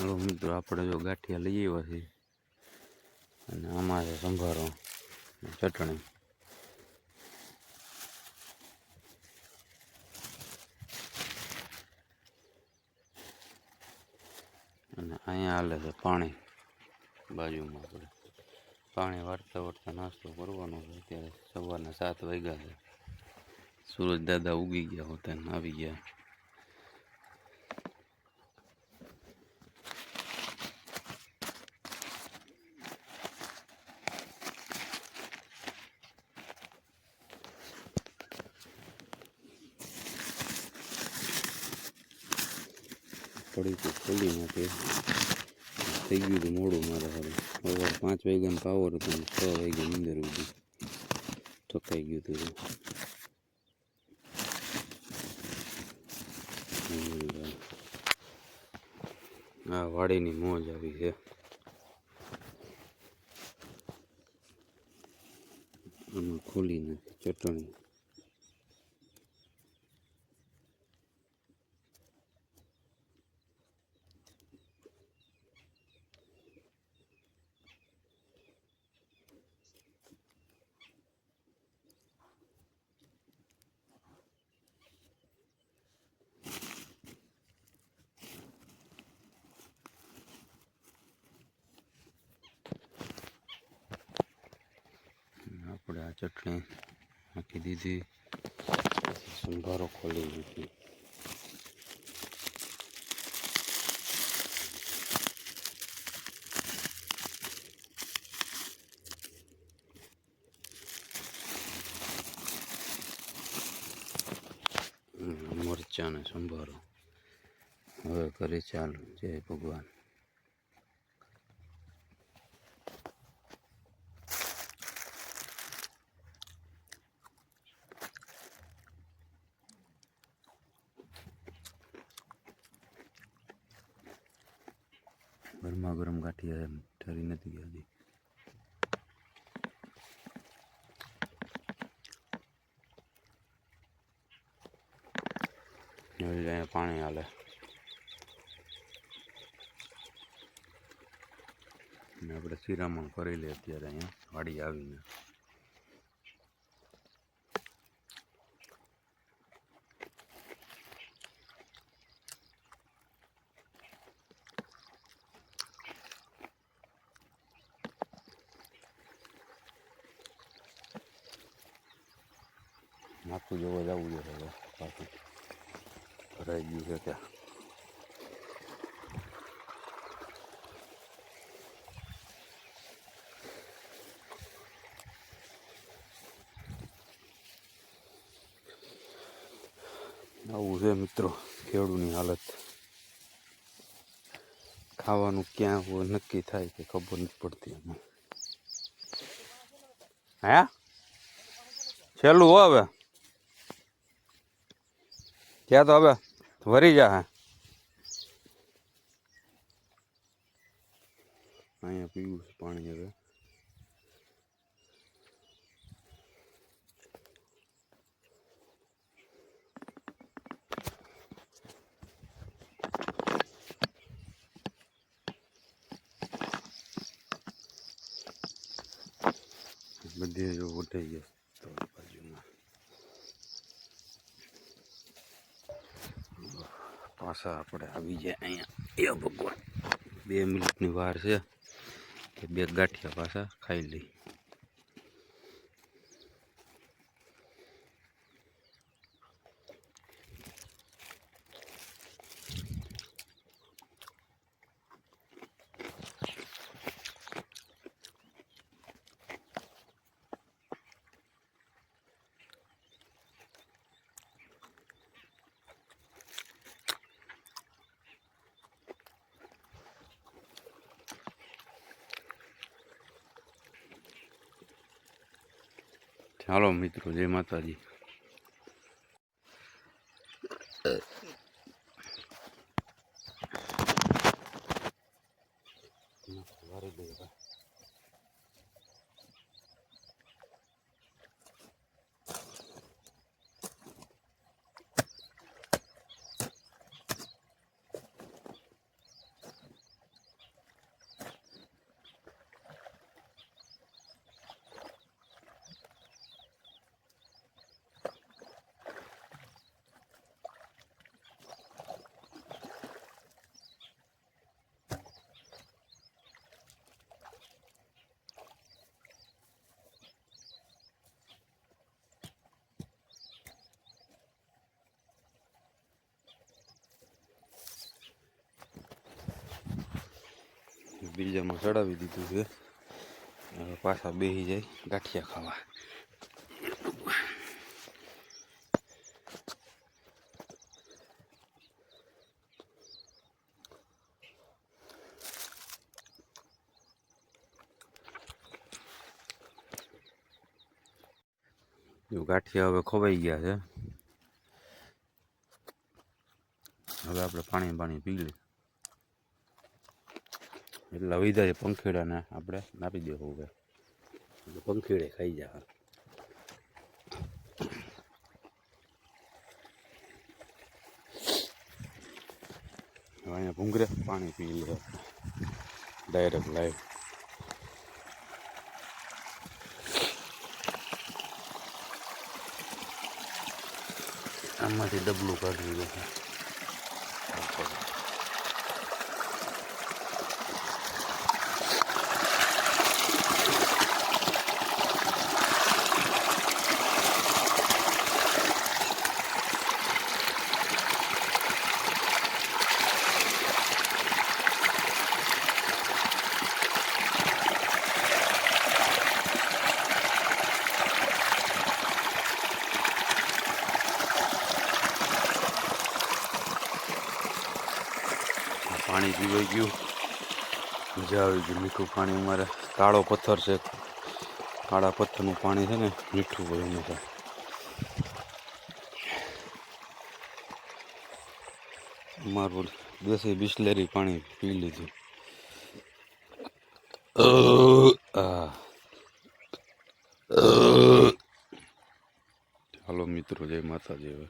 હવે મિત્રો, આપણે જો ગાંઠિયા લઈ આવ્યા છીએ. અને આમાં છે સંભારો ચટણી. અને અહીંયા હાલે છે પાણી બાજુમાં આપણે. પાણી વાળતા વાળતા નાસ્તો કરવાનો છે. અત્યારે સવારના સાત વાગ્યા છે. સૂરજ દાદા ઉગી ગયા હોતા આવી ગયા. પડી ખોલી નાખે. થઈ ગયું હતું મોડું મારે હવે. સવાર પાંચ વાગ્યાનું પાવર હતું ને છ વાગ્યા અંદર ઉઠી થકાઈ ગયું હતું આ વાડીની મોજ આવી છે. આમાં ખોલી નાખી, ચટણી આપણે આ ચટણી નાખી દીધી. સંભારો ખોલી દીધી. મરચાં ને સંભારો. હવે કરે ચાલુ. જય ભગવાન. ગરમા ગરમ ગાંઠિયા એમ ઠરી નથી ગયા હજી. અહીંયા પાણી હાલે. આપણે શિરામણ કરી લઈએ અત્યારે અહીંયા, વાડી આવીને. માથું જોવા જવું જોઈએ પાછું ભરાઈ ગયું છે ત્યાં આવું છે મિત્રો ખેડૂની હાલત ખાવાનું ક્યાં નક્કી થાય કે ખબર નથી પડતી અમે હે છેલ્લું હવે ત્યાં તો હવે? વરી જા અહીંયા પીવું છે પાણી હવે. બધે જો ઉઠાઈ ગયો તો બાજુમાં પાછા આપણે આવી જાય અહીંયા. એ ભગવાન. બે મિનિટની વાર છે. કે બે ગાંઠિયા પાછા ખાઈ લઈ ચાલો મિત્રો જય માતાજી. બીજામાં ચડાવી દીધું છે. હવે પાછા બેસી જાય ગાંઠિયા ખાવા. જો ગાંઠિયા હવે ખોવાઈ ગયા છે. હવે આપણે પાણી પાણી પી લઈએ. એટલે છે પંખીડાને આપણે નાપી દેવું હવે. એટલે પંખીડે ખાઈ જાય હવે. અહીંયા ભૂંગરે પાણી પી લે. ડાયરેક્ટ લાઈવ આમાંથી ડબલું કાઢી દીધું પાણી પીવાઈ ગયું. મજા આવી ગઈ. મીઠું પાણી અમારે. કાળો પથ્થર છે. કાળા પથ્થરનું પાણી છે ને, મીઠું હોય હંમેશા અમારું દેશી બિસ્લેરી પાણી પી લીધું. હાલો મિત્રો, જય માતાજી હવે.